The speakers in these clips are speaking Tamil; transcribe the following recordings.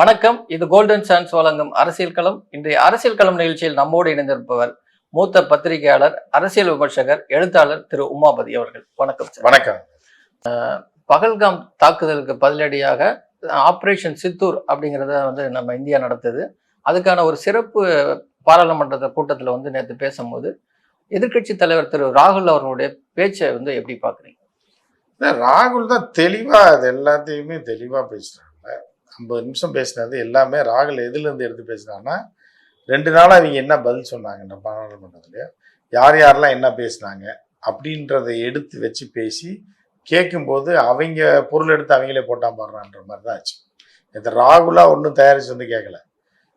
வணக்கம். இது கோல்டன் சான்ஸ் வழங்கும் அரசியல் களம். இன்றைய அரசியல் களம் நிகழ்ச்சியில் நம்மோடு இணைந்திருப்பவர் மூத்த பத்திரிகையாளர் அரசியல் விமர்சகர் எழுத்தாளர் திரு உமாபதி அவர்கள். வணக்கம் சார் வணக்கம். பகல்காம் தாக்குதலுக்கு பதிலடியாக ஆபரேஷன் சித்தூர் அப்படிங்கிறத வந்து நம்ம இந்தியா நடத்துது. அதுக்கான ஒரு சிறப்பு பாராளுமன்ற கூட்டத்தில் வந்து நேற்று பேசும்போது எதிர்க்கட்சி தலைவர் திரு ராகுல் அவர்களுடைய பேச்சை வந்து எப்படி பார்க்குறீங்க ராகுல் தான் தெளிவா அது எல்லாத்தையுமே தெளிவா பேசுறாங்க ஐம்பது நிமிஷம் பேசினது எல்லாமே ராகுல் எதுலேருந்து எடுத்து பேசினாங்கன்னா ரெண்டு நாளாக அவங்க என்ன பதில் சொன்னாங்க இந்த பாராளுமன்றத்தில் யார் யாரெல்லாம் என்ன பேசுனாங்க? அப்படின்றத எடுத்து வச்சு பேசி கேட்கும்போது அவங்க பொருள் எடுத்து அவங்களே போட்டா பாடுறான்ற மாதிரி தான் ஆச்சு. இது ராகுலா ஒன்றும் தயாரிச்சு வந்து கேட்கல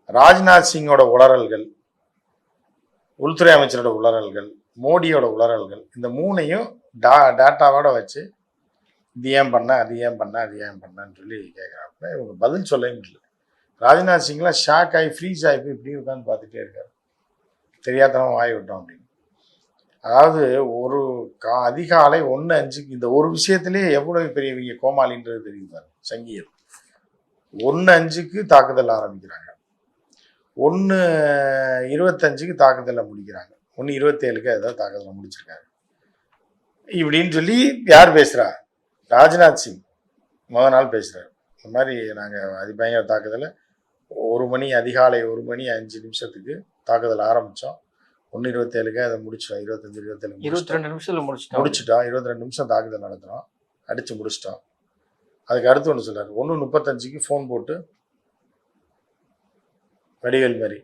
ராஜ்நாத் சிங்கோட உளறல்கள் உள்துறை அமைச்சரோட உளறல்கள் மோடியோட உளறல்கள் இந்த மூணையும் டா டேட்டாவோட வச்சு இது ஏன் பண்ண அது ஏன் பண்ண அது ஏன் பண்ணன்னு சொல்லி கேட்குறாப்புல இவங்க பதில் சொல்லவே முடியல. ராஜ்நாத் சிங்லாம் ஷாக் ஆகி ஃப்ரீஸ் ஆகி போய் இப்படி உட்காந்து பார்த்துட்டே இருக்காரு. தெரியாதவன் வாய் விட்டோம் அப்படின்னு. அதாவது ஒரு கா அதிகாலை ஒன்று அஞ்சுக்கு இந்த ஒரு விஷயத்திலே எவ்வளவு பெரியவங்க கோமாளின்றது தெரியும் சங்கீதம். ஒன்று அஞ்சுக்கு தாக்குதல் ஆரம்பிக்கிறாங்க. ஒன்று இருபத்தஞ்சுக்கு தாக்குதலை முடிக்கிறாங்க. ஒன்று இருபத்தேழுக்கு ஏதோ தாக்குதலை முடிச்சிருக்காங்க. இப்படின்னு சொல்லி யார் பேசுகிறா ராஜ்நாத் சிங் முத நாள் பேசுகிறார் இந்த மாதிரி நாங்கள் அதிபயங்கர தாக்குதலை ஒரு மணி அதிகாலை ஒரு மணி அஞ்சு நிமிஷத்துக்கு தாக்குதல் ஆரம்பித்தோம் ஒன்று இருபத்தேழுக்கு அதை முடிச்சிட்டோம். இருபத்தஞ்சு இருபத்தேழு இருபத்தி ரெண்டு நிமிஷத்துல முடிச்சிட்டோம். முடிச்சிட்டோம். இருபத்தி ரெண்டு நிமிஷம் தாக்குதல் நடத்துகிறோம் அடித்து முடிச்சிட்டோம். அதுக்கு அடுத்து ஒன்று சொல்றாரு ஒன்று முப்பத்தஞ்சுக்கு ஃபோன் போட்டு வடிவேல் மாதிரி.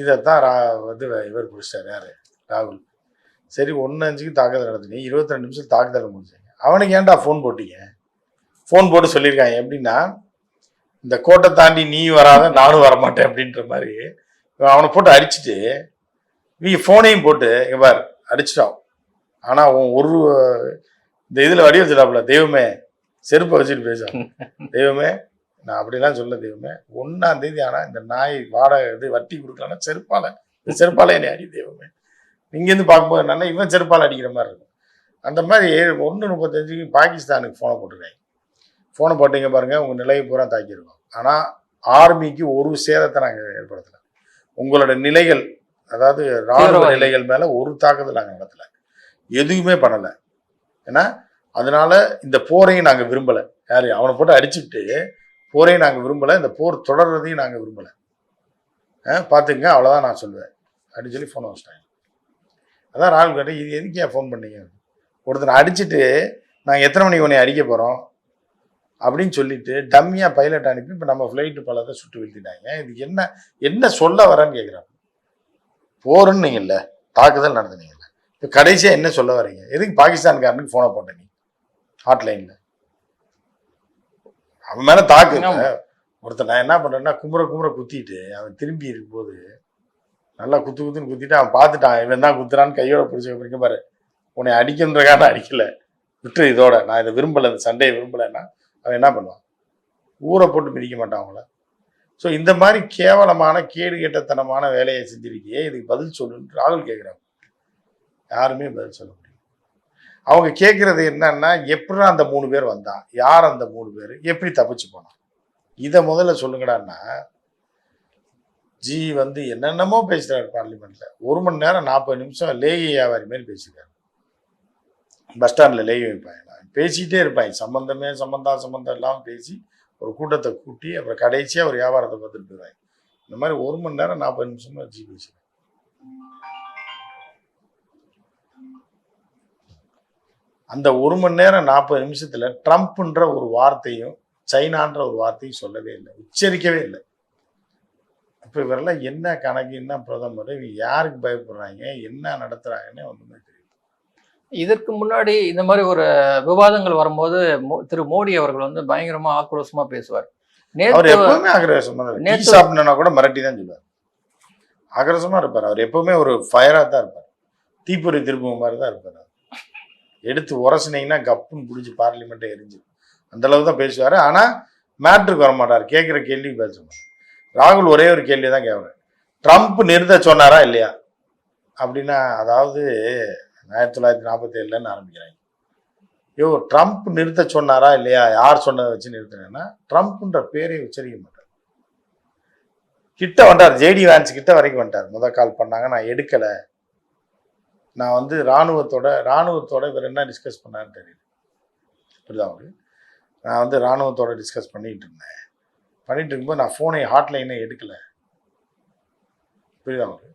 இதைத்தான் ரா வந்து இவர் பிடிச்சிட்டார் யார்? ராகுல். சரி ஒன்று அஞ்சுக்கு தாக்குதல் நடத்துனீங்க. இருபத்தி ரெண்டு நிமிஷம் தாக்குதல் முடிச்சாங்க அவனுக்கு ஏன்டா ஃபோன் போட்டீங்க? ஃபோன் போட்டு சொல்லியிருக்காங்க. எப்படின்னா இந்த கோட்டை தாண்டி நீ வராத நானும் வரமாட்டேன் அப்படின்ற மாதிரி. அவனை போட்டு அடிச்சுட்டு நீ ஃபோனையும் போட்டு பார் அடிச்சிட்டான். ஆனால் உன் ஒரு இந்த இதில் வடி வச்சுட்டாப்புல தெய்வமே செருப்பை வச்சுட்டு பேச தெய்வமே நான் அப்படிலாம் சொல்ல தெய்வமே. ஒன்றாம் தேதி ஆனால் இந்த நாய் வாடகை இது வட்டி கொடுக்கலன்னா செருப்பால இந்த செருப்பால என்னை அடி தெய்வமே. இங்கேருந்து பார்க்கும்போது என்னன்னா இவன் செருப்பால் அடிக்கிற மாதிரி இருக்கும். அந்த மாதிரி ஒன்று முப்பத்தஞ்சுக்கு பாகிஸ்தானுக்கு ஃபோனை போட்டிருக்காங்க. ஃபோனை போட்டீங்க பாருங்க உங்கள் நிலையை பூரா தாக்கியிருக்கோம் ஆனால் ஆர்மிக்கு ஒரு சேதத்தை நாங்கள் ஏற்படுத்தலை. உங்களோட நிலைகள் அதாவது ராணுவ. நிலைகள் மேலே ஒரு தாக்குதல் நாங்கள் நடத்தலை. எதுவுமே பண்ணலை. ஏன்னா அதனால இந்த போரையும் நாங்கள் விரும்பலை. யாரு அவனை போட்டு அடிச்சுட்டு போரையும் நாங்கள் விரும்பலை. இந்த போர் தொடர்றதையும் நாங்கள் விரும்பலை. பார்த்துங்க அவ்வளோதான் நான் சொல்லுவேன். அப்படின்னு சொல்லி ஃபோனை வச்சிட்டாங்க. அதான் ராகுல் காந்தி இது எதுக்கு ஏன் ஃபோன் பண்ணீங்க? ஒருத்தனை அடிச்சுட்டு நாங்கள் எத்தனை மணிக்கு உன்னை அடிக்க போகிறோம் அப்படின்னு சொல்லிட்டு டம்மியாக பைலட் அனுப்பி இப்போ நம்ம ஃப்ளைட்டு பலத்தை சுட்டு வீழ்த்திட்டாங்க. இது என்ன என்ன சொல்ல வரேன்னு கேட்குறாங்க போருன்னீங்கல்ல தாக்குதல் நடத்துனீங்கல்ல இப்போ கடைசியாக என்ன சொல்ல வரீங்க? எதுக்கு பாகிஸ்தான்காரனுக்கு ஃபோனை போட்ட நீ? ஹாட்லைனில் அவன் மேலே தாக்கு. ஆமா. ஒருத்தன் நான் என்ன பண்ணுறேன்னா குமுற குமுற குத்திட்டு அவன் திரும்பி இருக்கும்போது நல்லா குத்து குத்துன்னு குத்திட்டு அவன் பார்த்துட்டான். இவன் தான் குத்துறான்னு கையோட பிடிச்ச பிடிக்க பாரு. உன்னை அடிக்கின்றக்கான அடிக்கல. விட்டு இதோட. நான் இதை விரும்பலை இந்த சண்டையை விரும்பலைன்னா அவன் என்ன பண்ணுவான்? ஊரை போட்டு மிதிக்க மாட்டான் அவங்கள. ஸோ இந்த மாதிரி கேவலமான கேடு கெட்டத்தனமான வேலையை செஞ்சிருக்கியே இதுக்கு பதில் சொல்லுன்னு ராகுல் கேட்குறாங்க யாருமே பதில் சொல்ல முடியும் அவங்க கேட்குறது என்னன்னா எப்படி அந்த மூணு பேர் வந்தான் யார் அந்த மூணு பேர் எப்படி தப்பிச்சு போனான் இதை முதல்ல சொல்லுங்கடான்னா ஜி வந்து என்னென்னமோ பேசுகிறார் பார்லிமெண்ட்டில் ஒரு மணி நேரம் நாற்பது நிமிஷம் லேகி வியாபாரி மாதிரி பேசியிருக்காரு பஸ் ஸ்டாண்டில் லேகி வைப்பாங்களா பேசிக்கிட்டே இருப்பாங்க. சம்பந்தமே சம்மந்தா சம்மந்தம் இல்லாமல் பேசி ஒரு கூட்டத்தை கூட்டி அப்புறம் கடைசியாக ஒரு வியாபாரத்தை பார்த்துட்டு போயிடுவாங்க. இந்த மாதிரி ஒரு மணி நேரம் நாற்பது நிமிஷமா வச்சு பேசுவேன் அந்த ஒரு மணி நேரம் நாற்பது நிமிஷத்தில் ட்ரம்ப்ன்ற ஒரு வார்த்தையும் சைனான்ற ஒரு வார்த்தையும் சொல்லவே இல்லை. உச்சரிக்கவே இல்லை. இப்போ இவரெல்லாம் என்ன கணக்கு என்ன பிரதமர் இவங்க யாருக்கு பயப்படுறாங்க என்ன நடத்துகிறாங்கன்னு ஒன்றுமே இதற்கு முன்னாடி இந்த மாதிரி ஒரு விவாதங்கள் வரும்போது திரு மோடி அவர்கள் வந்து பயங்கரமா ஆக்ரோஷமா பேசுவார். நேற்று எப்பவுமே ஆக்ரோஷமா நேத்து- சாப்பிடணும்னா கூட மிரட்டி தான் சொல்லுவார் ஆக்ரோஷமா இருப்பார். அவர் எப்பவுமே ஒரு ஃபயரா தான் இருப்பார். தீப்பொறி திரும்பும் மாதிரி தான் இருப்பார். எடுத்து உரசினீங்கன்னா கப்புன்னு பிடிச்சி பார்லிமெண்ட்டை எரிஞ்சு அந்த அளவு தான் பேசுவார். ஆனா மேட்ருக்கு வர மாட்டார் கேட்குற கேள்வி பேச மாட்டார் ராகுல் ஒரே ஒரு கேள்வி தான் கேட்குறாரு ட்ரம்ப் நிறுத்த சொன்னாரா இல்லையா? அப்படின்னா அதாவது ஆயிரத்தி தொள்ளாயிரத்தி நாற்பத்தி ஏழுலன்னு ஆரம்பிக்கிறாங்க. ஐயோ ட்ரம்ப் நிறுத்த சொன்னாரா இல்லையா? யார் சொன்னதை வச்சு நிறுத்தினேன்னா ட்ரம்ப்ன்ற பேரை உச்சரிக்க மாட்டார். கிட்ட வந்தார் ஜேடி வேன்ஸ் கிட்ட வரைக்கும் வந்துட்டார். முத கால் பண்ணாங்க. நான் எடுக்கலை. நான் வந்து ராணுவத்தோட ராணுவத்தோட இவர் என்ன டிஸ்கஸ் பண்ணாருன்னு தெரியல. புரியுதா அவரு நான் வந்து ராணுவத்தோட டிஸ்கஸ் பண்ணிட்டு இருந்தேன். பண்ணிட்டு இருக்கும்போது நான் ஃபோனை ஹாட்லைனை எடுக்கலை. புரியுதா அவரு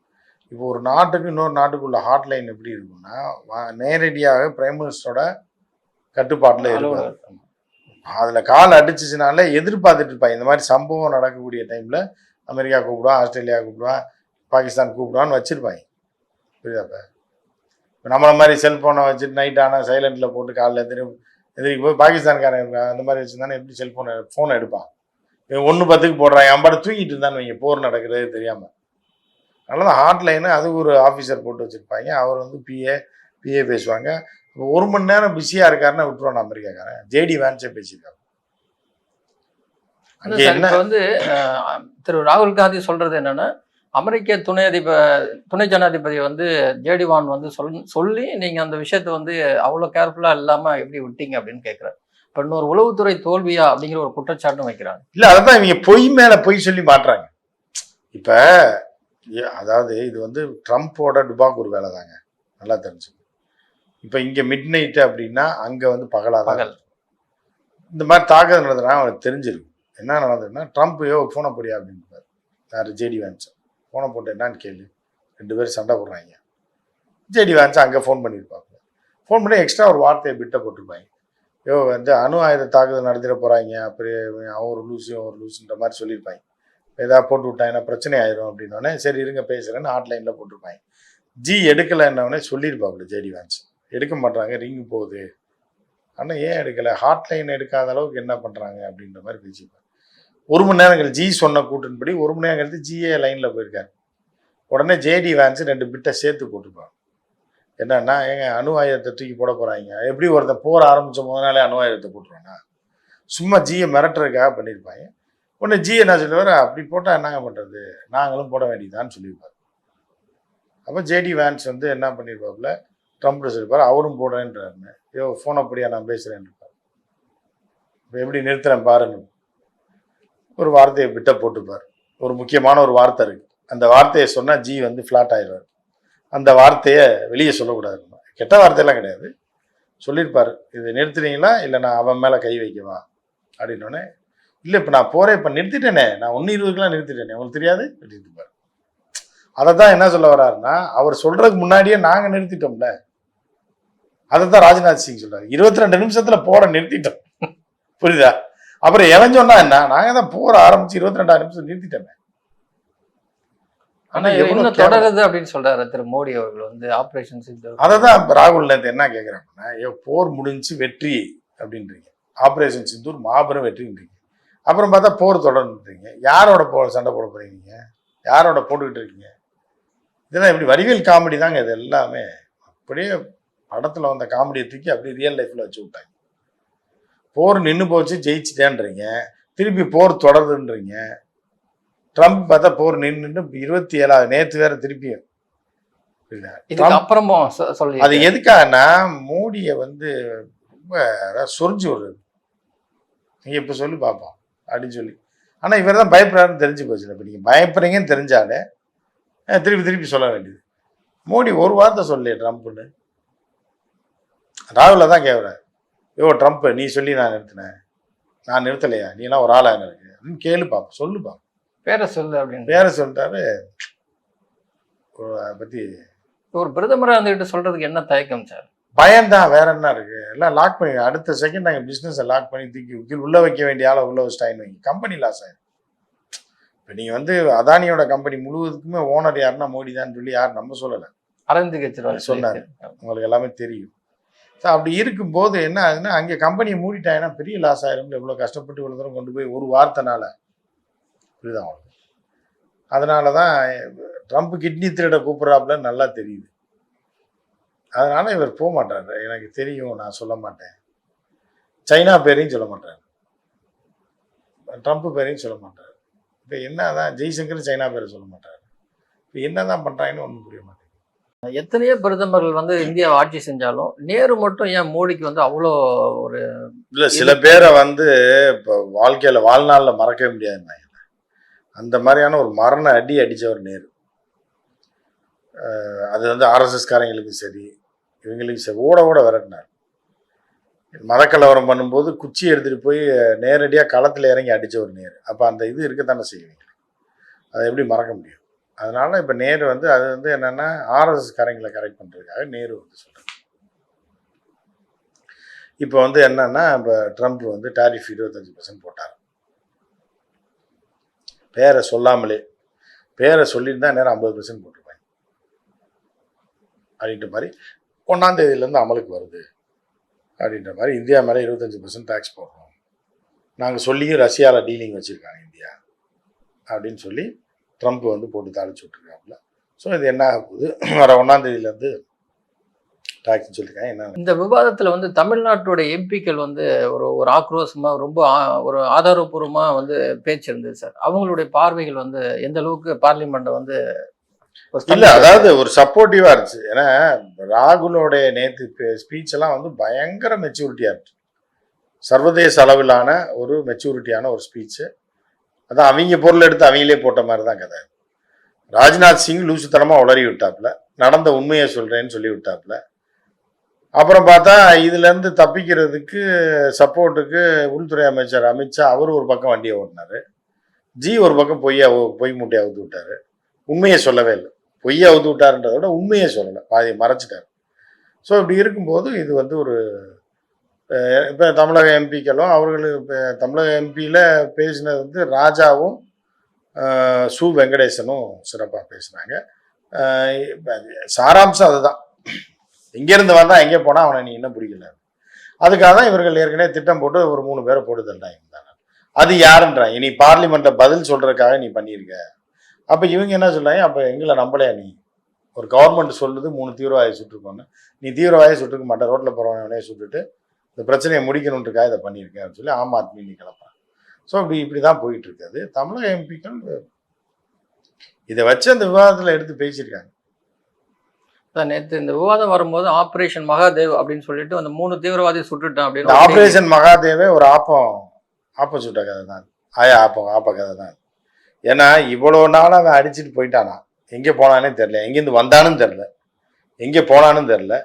இப்போ ஒரு நாட்டுக்கு இன்னொரு நாட்டுக்குள்ள ஹாட்லைன் எப்படி இருக்கும்னா நேரடியாக பிரைம் மினிஸ்டரோட கட்டுப்பாட்டில் இருக்கும். அதில் கால் அடிச்சிச்சுனாலே எதிர்பார்த்துட்டு இருப்பாங்க இந்த மாதிரி சம்பவம் நடக்கக்கூடிய டைமில் அமெரிக்கா கூப்பிடுவான் ஆஸ்திரேலியா கூப்பிடுவான் பாகிஸ்தான் கூப்பிடுவான்னு வச்சுருப்பாங்க. புரியுதாப்ப இப்போ? நம்மளை மாதிரி செல்ஃபோனை வச்சுட்டு நைட் ஆனால் சைலண்டில் போட்டு காலைல எதிரி எதிரிக்கு போய் பாகிஸ்தான்காரன் அந்த மாதிரி வச்சுருந்தானே எப்படி செல்ஃபோனை ஃபோனை எடுப்பான்? ஒன்று பத்துக்கு போடுறான். என் தூங்கிட்டு இருந்தான்னு வைங்க. போர் நடக்கிறது தெரியாமல் அதனால தான் ஹாட்லைனு அது ஒரு ஆஃபீஸர் போட்டு வச்சுருப்பாங்க. அவர் வந்து பிஏ பிஏ பேசுவாங்க. ஒரு மணி நேரம் பிஸியாக இருக்காருன்னா விட்டுருவான் அமெரிக்காக்காரன். ஜேடி வேன்ஸே இப்ப வந்து திரு ராகுல் காந்தி சொல்றது என்னன்னா அமெரிக்க துணை அதிபர் துணை ஜனாதிபதி வந்து ஜேடிவான் வந்து சொல் சொல்லி நீங்க அந்த விஷயத்த வந்து அவ்வளவு கேர்ஃபுல்லா இல்லாம எப்படி விட்டீங்க அப்படின்னு கேட்கிறாரு. இப்ப இன்னொரு உளவுத்துறை தோல்வியா அப்படிங்கிற ஒரு குற்றச்சாட்டும் வைக்கிறாங்க. இல்ல அதான் இவங்க பொய் மேல பொய் சொல்லி மாட்டுறாங்க. இப்ப அதாவது இது வந்து ட்ரம்ப்போட டுபாக் ஒரு வேலை தாங்க நல்லா தெரிஞ்சுக்கணும் இப்ப இங்க மிட் நைட் அப்படின்னா அங்க வந்து பகலாதான். பகல். இந்த மாதிரி தாக்குதல் நடந்ததுனா அவனுக்கு தெரிஞ்சிருக்கு என்ன நடந்ததுன்னா ட்ரம்ப் யோ ஃபோனை போடியா அப்படின்னு யார்? ஜேடி வேன்ஸ் ஃபோனை போட்டு என்னன்னு கேளு. ரெண்டு பேரும் சண்டை போடுறாங்க. ஜேடி வேன்ஸ் அங்கே ஃபோன் பண்ணியிருப்பாங்க ஃபோன் பண்ணி எக்ஸ்ட்ரா ஒரு வார்த்தையை பிட்ட போட்டிருப்பாங்க. யோ வந்து அணு ஆயுத தாக்குதல் நடத்திட போகிறாங்க அப்படியே அவன் ஒரு லூசு ஒரு லூசுன்ற மாதிரி சொல்லியிருப்பாங்க. ஏதாவது போட்டு விட்டாங்கன்னா பிரச்சனை ஆயிரும் அப்படின்னோடனே சரி இருங்க பேசுகிறேன்னு ஹாட்லைனில் போட்டிருப்பாங்க. ஜி எடுக்கலைன்னொடனே சொல்லியிருப்பாப்புல ஜேடி வேன்ஸ் எடுக்க மாட்டாங்க ரிங் போகுது. ஆனால் ஏன் எடுக்கலை? ஹாட்லைன் எடுக்காத அளவுக்கு என்ன பண்ணுறாங்க அப்படின்ற மாதிரி பேசிப்பாங்க. ஒரு மணி நேரம் கழிச்சு ஜி சொன்ன கூட்டின்படி ஒரு மணி நேரம் கழித்து ஜிஏ லைனில் போயிருக்காரு. உடனே ஜேடி வேன்ஸ் ரெண்டு பிட்டை சேர்த்து போட்டிருப்பாங்க என்னன்னா ஏங்க அணு ஆயுதத்தை தூக்கி போட போகிறாங்க எப்படி ஒருத்தன் போர் ஆரம்பிச்ச முதல் நாளே அணு ஆயுதத்தை போட்டுருவானா? சும்மா ஜியை மிரட்டுறதுக்காக பண்ணியிருப்பாங்க உடனே ஜி என்ன சொல்லுவார்? அப்படி போட்டால் என்னங்க பண்ணுறது நாங்களும் போட வேண்டியதான்னு சொல்லியிருப்பார். அப்போ ஜேடி வேன்ஸ் வந்து என்ன பண்ணியிருப்பாப்புல? ட்ரம்ப் சொல்லியிருப்பார் அவரும் போடுறேன்றாருன்னு. ஐயோ ஃபோன் அப்படியா? நான் பேசுகிறேன் இருப்பார் இப்போ எப்படி நிறுத்துறேன் பாருன்னு. ஒரு வார்த்தையை விட்ட போட்டுப்பார். ஒரு முக்கியமான ஒரு வார்த்தை இருக்கு. அந்த வார்த்தையை சொன்னால் ஜி வந்து ஃப்ளாட் ஆயிடுவார். அந்த வார்த்தையை வெளியே சொல்லக்கூடாது கெட்ட வார்த்தையெல்லாம் கிடையாது. சொல்லியிருப்பார். இது நிறுத்துறீங்களா இல்லை நான் அவன் மேலே கை வைக்கவா? அப்படின்னோடனே இல்லை இப்போ நான் போகிறேன் இப்போ நிறுத்திட்டேனே. நான் ஒன்று இருபதுக்கெலாம் நிறுத்திட்டேனே. உங்களுக்கு தெரியாது? இருப்பார். அதை தான் என்ன சொல்ல வர்றாருன்னா அவர் சொல்றதுக்கு முன்னாடியே நாங்கள் நிறுத்திட்டோம்ல. அதை தான் ராஜ்நாத் சிங் சொல்றாரு. இருபத்தி ரெண்டு நிமிஷத்துல போற நிறுத்திட்டோம். புரியுதா? அப்புறம் எவன் சொன்னா என்ன? நாங்க தான் போற ஆரம்பிச்சு இருபத்தி ரெண்டாயிரம் நிமிஷம் நிறுத்திட்டோமே. ஆனா இன்னும். தொடருது அப்படின்னு சொல்றாரு திரு. மோடி அவர்கள் வந்து ஆபரேஷன் சிந்தூர் அதை தான் ராகுல் நேத்து என்ன கேட்குறாங்கன்னா போர் முடிஞ்சு வெற்றி அப்படின்றீங்க. ஆபரேஷன் சிந்தூர் மாபெரும் வெற்றின்றீங்க. அப்புறம் பார்த்தா போர் தொடர்ந்துன்றீங்க யாரோட போ சண்டை போட போறீங்க? நீங்க? யாரோட போட்டுக்கிட்டு இருக்கீங்க இதெல்லாம் இப்படி வடிவேல் காமெடி தாங்க இது எல்லாமே. அப்படியே படத்துல வந்த காமெடியை தூக்கி அப்படியே ரியல் லைஃப்ல வச்சு விட்டாங்க. போர் நின்று போச்சு ஜெயிச்சிட்டேன்றீங்க. திருப்பி போர் தொடருதுன்றீங்க. ட்ரம்ப் பார்த்தா போர் நின்று இருபத்தி ஏழாவது நேத்து வேற திருப்பியும். அப்புறமும் அது எதுக்காகனா மோடியை வந்து ரொம்ப சொரிஞ்சு விடுறது. நீங்க இப்ப சொல்லி பார்ப்போம் அப்படின்னு சொல்லி. ஆனா இவர் தான் பயப்படுறாருன்னு தெரிஞ்சு போச்சு. இப்போ நீங்க பயப்படுறீங்கன்னு தெரிஞ்சாலே திருப்பி திருப்பி சொல்ல வேண்டியது. மோடி ஒரு வார்த்தை சொல்லலையே ட்ரம்ப்னு ராகுல தான் கேட்குறாரு யோ ட்ரம்ப் நீ சொல்லி நான் நிறுத்தினேன். நான் நிறுத்தலையா? நீ எல்லாம் ஒரு ஆளா எனக்கு. அப்படின்னு கேளு பாப்போம். சொல்லு பாப்போம். பேரை சொல்லு அப்படின்னு. பேர சொல்லிட்டாரு அதை பத்தி ஒரு பிரதமரா இருந்துகிட்டு சொல்றதுக்கு என்ன தயக்கம் சார்? பயம்தான் வேற என்ன இருக்கு? எல்லாம் லாக் பண்ணி அடுத்த செகண்ட் நாங்கள் பிஸ்னஸை லாக் பண்ணி தூக்கி கீழ் உள்ள வைக்க வேண்டிய ஆளை உள்ள வச்சிட்டாயின்னு வைங்க. கம்பெனி லாஸ் ஆயிடும் இப்போ நீங்கள் வந்து அதானியோட கம்பெனி முழுவதுக்குமே ஓனர் யாருன்னா மோடி தான் சொல்லி யாரும் நம்ம சொல்லலை. அரவிந்த் கெஜ்ரிவால் சொன்னாரு. உங்களுக்கு எல்லாமே தெரியும். ஸோ அப்படி இருக்கும்போது என்ன ஆகுதுன்னா அங்கே கம்பெனியை மூடிட்டாங்கன்னா பெரிய லாஸ் ஆயிரும் எவ்வளோ கஷ்டப்பட்டு இவ்வளோ தூரம் கொண்டு போய் ஒரு வார்த்தைனால புரியுதா உங்களுக்கு? அதனால தான் ட்ரம்ப் கிட்னி திருட கூப்பிட்றாப்புல நல்லா தெரியுது. அதனால இவர் போக மாட்டாரு எனக்கு தெரியும் நான் சொல்ல மாட்டேன். சைனா பேரையும் சொல்ல மாட்டாரு. ட்ரம்ப் பேரையும் சொல்ல மாட்டாரு. இப்போ என்னதான் ஜெய்சங்கர் சைனா பேரை சொல்ல மாட்டாரு. இப்போ என்னதான் பண்றாங்கன்னு ஒன்றும் புரிய மாட்டேங்குது. எத்தனையோ பிரதமர்கள் வந்து இந்தியாவை ஆட்சி செஞ்சாலும் நேரு மட்டும் ஏன் மோடிக்கு வந்து அவ்வளோ ஒரு இல்ல சில பேரை வந்து இப்போ வாழ்க்கையில வாழ்நாள்ல மறக்கவே முடியாதுங்க அந்த மாதிரியான ஒரு மரண அடி அடித்தவர் நேரு. அது வந்து ஆர்எஸ்எஸ்காரங்களுக்கும் சரி இவங்களுக்கு சரி ஓட ஓட விரட்டினார். மதக்கலவரம் பண்ணும்போது குச்சி எடுத்துகிட்டு போய் நேரடியாக களத்தில் இறங்கி அடித்த ஒரு நேர். அப்போ அந்த இது இருக்கத்தானே செய்வீங்க அதை எப்படி மறக்க முடியும்? அதனால இப்போ நேரு வந்து அது வந்து என்னென்னா ஆர்எஸ்எஸ்காரங்களை கரெக்ட் பண்ணுறதுக்காக நேரு வந்து சொல்கிறாங்க இப்போ வந்து என்னன்னா இப்போ ட்ரம்ப் வந்து டாரிஃப் இருபத்தஞ்சி பர்சன்ட் போட்டார். பேரை சொல்லாமலே பேரை சொல்லியிருந்தா நேரம் ஐம்பது பர்சன்ட் போட்டிருப்பாங்க. அப்படின்ற மாதிரி ஒன்றாம் தேதியிலேருந்து அமலுக்கு வருது அப்படின்ற மாதிரி இந்தியா மேலே இருபத்தஞ்சி பர்சன்ட் டேக்ஸ் போடுறோம். நாங்கள் சொல்லியும் ரஷ்யாவில் டீலிங் வச்சுருக்காங்க இந்தியா அப்படின்னு சொல்லி ட்ரம்ப் வந்து போட்டு தாளிச்சு விட்ருக்காப்புல ஸோ இது என்ன ஆக போகுது? வர ஒன்றாம் தேதியிலேருந்து டாக்ஸ் சொல்லியிருக்காங்க என்ன? இந்த விவாதத்தில் வந்து தமிழ்நாட்டுடைய எம்பிக்கள் வந்து ஒரு ஒரு ஆக்ரோஷமாக ரொம்ப ஒரு ஆதாரபூர்வமாக வந்து பேச்சு இருந்தது சார். அவங்களுடைய பார்வைகள் வந்து எந்த அளவுக்கு பார்லிமெண்ட்டை வந்து இல்ல அதாவது ஒரு சப்போர்ட்டிவா இருந்துச்சு. ஏன்னா ராகுலோடைய நேத்து ஸ்பீச் எல்லாம் வந்து பயங்கர மெச்சூரிட்டியா இருந்துச்சு. சர்வதேச அளவிலான ஒரு மெச்சூரிட்டியான ஒரு ஸ்பீச் அதான் அவங்க பொருள் எடுத்து அவங்களே போட்ட மாதிரி தான் கதை. ராஜ்நாத் சிங் லூசுத்தனமா உளறி விட்டாப்புல. நடந்த உண்மையை சொல்றேன்னு சொல்லி விட்டாப்புல. அப்புறம் பார்த்தா இதுல இருந்து தப்பிக்கிறதுக்கு சப்போர்ட்டுக்கு உள்துறை அமைச்சர் அமித்ஷா அவர் ஒரு பக்கம் வண்டியை ஓட்டினாரு. ஜி ஒரு பக்கம் பொய்யா பொய் மூட்டையை அவுத்து விட்டாரு. உண்மையை சொல்லவே இல்லை. பொய்யை அவுத்து விட்டாருன்றத விட உண்மையை சொல்லலை பாதியை மறைச்சிட்டார். ஸோ இப்படி இருக்கும்போது இது வந்து ஒரு இப்போ தமிழக எம்பிக்களும் அவர்களுக்கு இப்போ தமிழக எம்பியில் பேசினது வந்து ராஜாவும் சு வெங்கடேசனும் சிறப்பாக பேசினாங்க. சாராம்சம் அதுதான். எங்கேருந்து வந்தால் எங்கே போனால் அவனை நீ இன்னும் பிடிக்கல. அதுக்காக தான் இவர்கள் ஏற்கனவே திட்டம் போட்டு ஒரு மூணு பேரை போட்டு தண்டாங்க அது யாருன்றான் இனி பார்லிமெண்ட்டை பதில் சொல்றதுக்காக நீ பண்ணியிருக்க. அப்போ இவங்க என்ன சொல்றாங்க? அப்போ எங்களை நம்பலையா நீ? ஒரு கவர்மெண்ட் சொல்லுது மூணு தீவிரவாதியை சுட்டுருக்கோன்னு நீ தீவிரவாதியை சுட்டுக்க மாட்டேன் ரோட்டில் போகிறவனே சுட்டுட்டு இந்த பிரச்சனையை முடிக்கணுன்றக்காக இதை பண்ணியிருக்கேன் அப்படின்னு சொல்லி ஆம் ஆத்மி நீ கிளப்புறான். ஸோ இப்படி இப்படி தான் போயிட்டு இருக்காது தமிழக எம்பிக்கள் இதை வச்சு அந்த விவாதத்தில் எடுத்து பேசியிருக்காங்க. நேற்று இந்த விவாதம் வரும்போது ஆபரேஷன் மகாதேவ் அப்படின்னு சொல்லிட்டு அந்த மூணு தீவிரவாதி சுட்டுட்டான் அப்படின்னு ஆபரேஷன் மகாதேவே ஒரு ஆப்பம் ஆப்பம் சுட்ட கதை தான். ஆயா ஆப்பம் ஆப்ப கதை தான். ஏன்னா இவ்வளோ நாள் அவன் அடிச்சுட்டு போயிட்டானா? எங்கே போனானே தெரில எங்கேருந்து வந்தானும் தெரில எங்கே போனானும் தெரில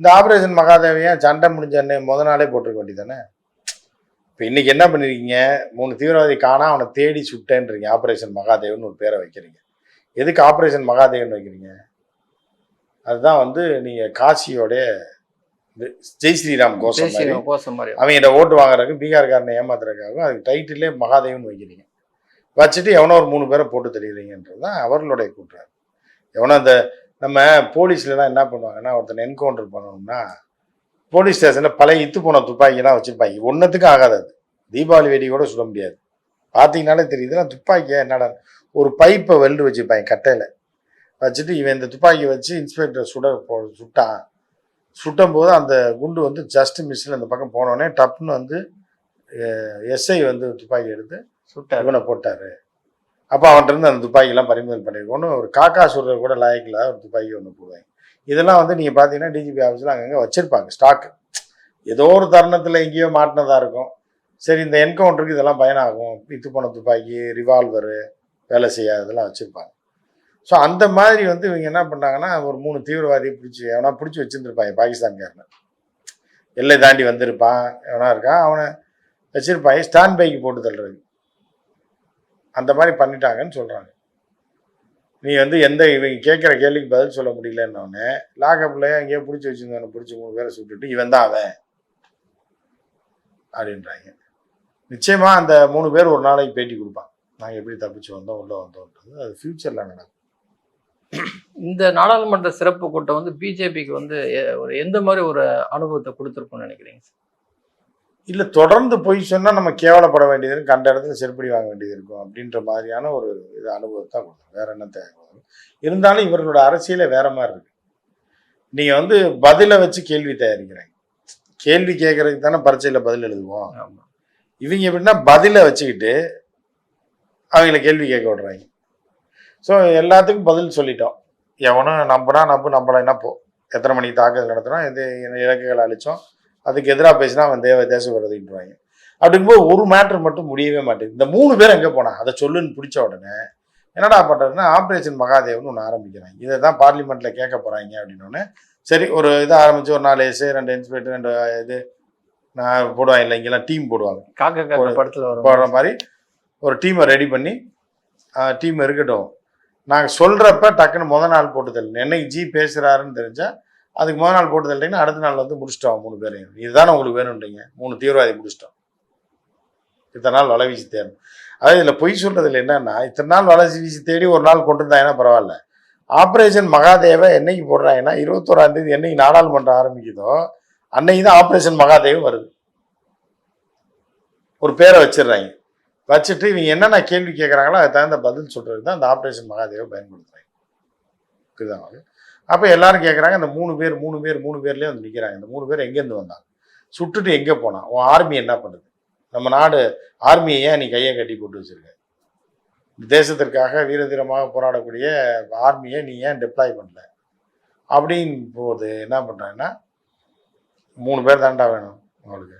இந்த ஆபரேஷன் மகாதேவையா சண்டை முடிஞ்ச அன்னை முத நாளே போட்டிருக்க வேண்டியதானே இப்போ இன்னைக்கு என்ன பண்ணிருக்கீங்க? மூணு தீவிரவாதி காணா அவனை தேடி சுட்டேன்றீங்க. ஆபரேஷன் மகாதேவன் ஒரு பேரை வைக்கிறீங்க. எதுக்கு ஆபரேஷன் மகாதேவன் வைக்கிறீங்க? அதுதான் வந்து நீங்கள் காசியோடைய ஜெய் ஸ்ரீராம் கோஷம் கோஷம் மாதிரி. அவங்ககிட்ட ஓட்டு வாங்குறதுக்கு பீகார்காரனை ஏமாத்துறதுக்காகவும் அதுக்கு டைட்டிலே மகாதேவன் வைக்கிறீங்க. வச்சுட்டு எவனோ ஒரு மூணு பேரை போட்டு தெரியுறீங்கன்றது தான் அவர்களுடைய கூற்றார் எவனோ அந்த நம்ம போலீஸ்லலாம் என்ன பண்ணுவாங்கன்னா ஒருத்தனை என்கவுண்டர் பண்ணணும்னா போலீஸ் ஸ்டேஷனில் பழைய இத்து போன துப்பாக்கிலாம் வச்சுருப்பாங்க. ஒன்றத்துக்கும் ஆகாது அது. தீபாவளி வெடி கூட சுட முடியாது. பார்த்தீங்கனாலே தெரியுதுன்னா துப்பாக்கியா என்னடா ஒரு பைப்பை வெல்டு வச்சுருப்பாங்க கட்டையில். வச்சுட்டு இவன் இந்த துப்பாக்கியை வச்சு இன்ஸ்பெக்டர் சுட போ சுட்டான். சுட்டும் போது அந்த குண்டு வந்து ஜஸ்ட் மிஸ்ஸில் அந்த பக்கம் போனோடனே டப்புன்னு வந்து எஸ்ஐ வந்து துப்பாக்கி எடுத்து சுட்டார். இவனை போட்டாரு. அப்போ அவன்கிட்ட இருந்து அந்த துப்பாக்கிலாம் பறிமுதல் பண்ணியிருக்கோன்னு ஒரு காக்கா சுடுறது கூட லாயக்கில் ஒரு துப்பாக்கி ஒன்று போடுவாங்க. இதெல்லாம் வந்து நீங்கள் பார்த்தீங்கன்னா டிஜிபி ஆஃபீஸில் அங்கங்கே வச்சுருப்பாங்க ஸ்டாக்கு ஏதோ ஒரு தருணத்தில் எங்கேயோ மாட்டினதாக இருக்கும். சரி இந்த என்கவுண்டருக்கு இதெல்லாம் பயனாகும். இத்து போன துப்பாக்கி ரிவால்வரு வேலை செய்யாததெல்லாம் வச்சுருப்பாங்க. ஸோ அந்த மாதிரி வந்து இவங்க என்ன பண்ணாங்கன்னா ஒரு மூணு தீவிரவாதியை பிடிச்சி எவனா பிடிச்சி வச்சுருந்துருப்பாங்க பாகிஸ்தான்காரனை. எல்லை தாண்டி வந்திருப்பான் எவனா இருக்கான் அவனை வச்சிருப்பாங்க ஸ்டாண்ட் பைக்கு போட்டு தள்ளுறது. அந்த மாதிரி பண்ணிட்டாங்கன்னு சொல்கிறாங்க நீ வந்து எந்த இவங்க கேட்குற கேள்விக்கு பதில் சொல்ல முடியலன்னொடனே லாக்கப்பில் எங்கேயோ பிடிச்சி வச்சுருந்தவனை பிடிச்சி மூணு பேரை சுட்டுட்டு இவன் தான் அவன். அப்படின்றாங்க. நிச்சயமாக அந்த மூணு பேர் ஒரு நாளைக்கு பேட்டி கொடுப்பான் நாங்கள் எப்படி தப்பிச்சு வந்தோம் உள்ளே வந்தோன்றது அது ஃப்யூச்சரில் நடக்கும். இந்த நாடாளுமன்ற சிறப்பு கூட்டம் வந்து பிஜேபிக்கு வந்து எ- ஒரு எந்த மாதிரி ஒரு அனுபவத்தை கொடுத்துருக்கும்னு நினைக்கிறீங்க சார்? இல்லை தொடர்ந்து போய் சொன்னால் நம்ம கேவலப்பட வேண்டியது இருக்கும், கண்ட இடத்துல செருப்படி வாங்க வேண்டியது இருக்கும் அப்படின்ற மாதிரியான ஒரு இது அனுபவத்தை கொடுக்கும் வேற என்ன தேவை? இருந்தாலும் இவர்களோட அரசியலே வேற மாதிரி இருக்கு. நீங்கள் வந்து பதிலை வச்சு கேள்வி தயாரிக்கிறீங்க. கேள்வி கேட்கறதுக்கு தானே பரீட்சையில் பதில் எழுதுவோம். இவங்க எப்படின்னா பதிலை வச்சுக்கிட்டு அவங்கள கேள்வி கேட்க விடுறாங்க. ஸோ எல்லாத்துக்கும் பதில் சொல்லிட்டோம். எவனும் நம்பினா நம்பு நம்பலைன்னா போ. எத்தனை மணிக்கு தாக்குதல் நடத்துகிறோம் இது என்ன இலக்குகளை அழிச்சோம். அதுக்கு எதிராக பேசினா அவன் தேவ தேச விரோதின்றாங்க அப்படிங்கும்போது ஒரு மேட்ரு மட்டும் முடியவே மாட்டேங்குது. இந்த மூணு பேர் எங்கே போனா அதை சொல்லுன்னு பிடிச்ச உடனே என்னடா பண்ணுறதுன்னா ஆப்ரேஷன் மகாதேவ்னு ஒன்று ஆரம்பிக்கிறாங்க இதை தான் பார்லிமெண்ட்டில் கேட்க போகிறாங்க அப்படின்னோடனே சரி ஒரு இதை ஆரம்பிச்சு ஒரு நாலு எஸ்ஏ ரெண்டு இன்ஸ்பெக்டர் ரெண்டு இது நான் போடுவாங்க இல்லை இங்கெல்லாம் டீம் போடுவாங்க. படத்துல போடுற மாதிரி ஒரு டீமை ரெடி பண்ணி டீம் இருக்கட்டும். நாங்கள் சொல்கிறப்ப டக்குன்னு முத நாள் போட்டு தள்ளணும் என்னைக்கு ஜி பேசுகிறாருன்னு தெரிஞ்சா அதுக்கு முதல் நாள் போட்டு தள்ளிட்டீங்கன்னா அடுத்த நாள் வந்து முடிச்சிட்டோம் மூணு பேரையும். இதுதானே உங்களுக்கு வேணுன்றீங்க மூணு தீவிரவாதி முடிச்சிட்டோம். இத்தனை நாள் வலை வீசி தேடணும். அதாவது இதில் பொய் சொல்றதுல என்னன்னா இத்தனை நாள் வலை வீசி தேடி ஒரு நாள் கொண்டு இருந்தாங்கன்னா பரவாயில்ல. ஆப்ரேஷன் மகாதேவ என்னைக்கு போடுறாங்கன்னா இருபத்தோராம் தேதி என்னைக்கு நாடாளுமன்றம் ஆரம்பிக்குதோ அன்னைக்கு தான் ஆப்ரேஷன் மகாதேவ் வருது. ஒரு பேரை வச்சிடுறாங்க. வச்சுட்டு இவங்க என்னென்ன கேள்வி கேட்குறாங்களோ அதுக்கு தகுந்த பதில் சொல்றதுக்கு தான் அந்த ஆப்ரேஷன் மகாதேவை பயன்படுத்துறாங்க. புரியுதா அப்போ எல்லாரும் கேட்குறாங்க இந்த மூணு பேர் மூணு பேர் மூணு பேர்லேயே வந்து நிற்கிறாங்க இந்த மூணு பேர் எங்கேருந்து வந்தாங்க? சுட்டுட்டு எங்கே போனான்? உன் ஆர்மி என்ன பண்ணுது? நம்ம நாடு ஆர்மியை ஏன் நீ கையை கட்டி போட்டு வச்சிருக்க? தேசத்திற்காக வீரதீரமாக போராடக்கூடிய ஆர்மியை நீ ஏன் டெப்ளாய் பண்ணல? அப்படின்னு போது என்ன பண்ணுறாங்கன்னா மூணு பேர் தாண்டா வேணும் உங்களுக்கு.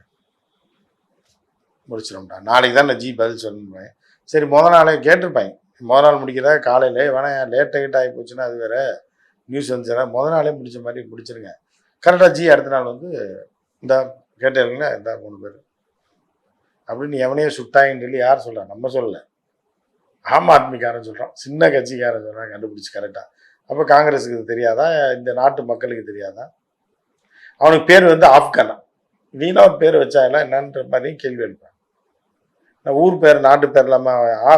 முடிச்சிடும்டா நாளைக்கு தான் நான் ஜி பதில் சொல்லணும் சரி முத நாளே கேட்டிருப்பாங்க முத நாள் முடிக்கிறதா காலையில் வேணாம் லேட்டாக லேட் ஆகி போச்சுன்னா அது வேறு. நியூஸ் வந்துச்சுன்னா முத நாளே முடிச்ச மாதிரி முடிச்சிருங்க. கரெக்டாக ஜி அடுத்த நாள் வந்து இந்த கேட்டீங்களா இந்த மூணு பேர். அப்படின்னு எவனையும் சுட்டாயின்னு சொல்லி யார் சொல்கிறா நம்ம சொல்லல. ஆம் ஆத்மிக்காரன் சொல்கிறான் சின்ன கட்சிக்காரன் சொல்கிறான் கண்டுபிடிச்சி கரெக்டாக அப்போ காங்கிரஸுக்கு இது தெரியாதா? இந்த நாட்டு மக்களுக்கு தெரியாதா? அவனுக்கு பேர் வந்து ஆப்கானா. வீணாக ஒரு பேர் வச்சா எல்லாம் என்னன்ற மாதிரியும் கேள்வி எழுப்பான் நான் ஊர் பேர் நாட்டு பேர் இல்லாமல் ஆ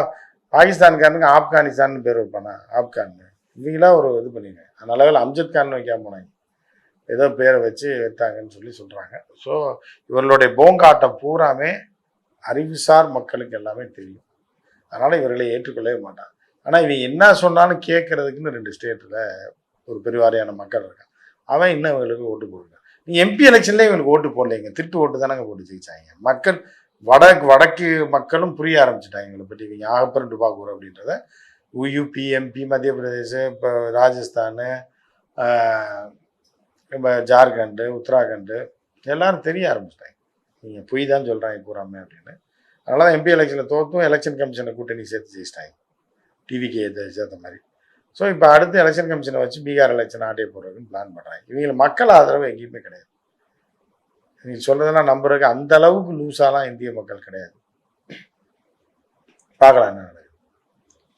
பாகிஸ்தான்காரனுக்கு ஆப்கானிஸ்தான்னு பேர் வைப்பானா? ஆப்கான்னு. இவங்களாம் ஒரு இது பண்ணிங்க அந்த அளவில் அம்ஜத் கான் வைக்காம போனாங்க. ஏதோ பேரை வச்சு வைத்தாங்கன்னு சொல்லி சொல்கிறாங்க ஸோ இவர்களுடைய போங்காட்டம் பூராமே அறிவுசார் மக்களுக்கு எல்லாமே தெரியும். அதனால் இவர்களை ஏற்றுக்கொள்ளவே மாட்டாங்க. ஆனால் இவன் என்ன சொன்னாலும் கேட்கறதுக்குன்னு ரெண்டு ஸ்டேட்டில் ஒரு பெருவாரியான மக்கள் இருக்கான் அவன் இன்னும் இவங்களுக்கு ஓட்டு போடுறான் நீ எம்பி எலெக்ஷன்லேயே இவங்களுக்கு ஓட்டு போடலைங்க. திருட்டு ஓட்டு தானங்க போட்டு ஜெயிச்சாங்க. மக்கள் வடக்கு வடக்கு மக்களும் புரிய ஆரம்பிச்சிட்டாங்க எங்களை பற்றி இவங்க ஆகப்பரண்டு பார்க்குறோம் அப்படின்றத யூபி எம்பி மத்திய பிரதேசம் இப்போ ராஜஸ்தான் இப்போ ஜார்க்கண்டு உத்தராகண்டு எல்லாரும் தெரிய ஆரம்பிச்சிட்டாங்க. நீங்கள் பொய் தான் சொல்கிறாங்க பூராமே அப்படின்னு. அதனால தான் எம்பி எலெக்ஷனில் தோற்றும் எலெக்ஷன் கமிஷனை கூட்டணி சேர்த்து ஜெயிச்சிட்டாங்க. டிவிக்கு சேர்த்த மாதிரி. ஸோ இப்போ அடுத்து எலெக்ஷன் கமிஷனை வச்சு பீகார் எலெக்ஷன் ஆட்டே போடுறதுன்னு பிளான் பண்ணுறாங்க இவங்களுக்கு மக்கள் ஆதரவு எங்கேயுமே கிடையாது. நீங்கள் சொல்கிறதெல்லாம் நம்புறதுக்கு அந்த அளவுக்கு லூஸாலாம் இந்திய மக்கள் கிடையாது. பார்க்கலாம் என்ன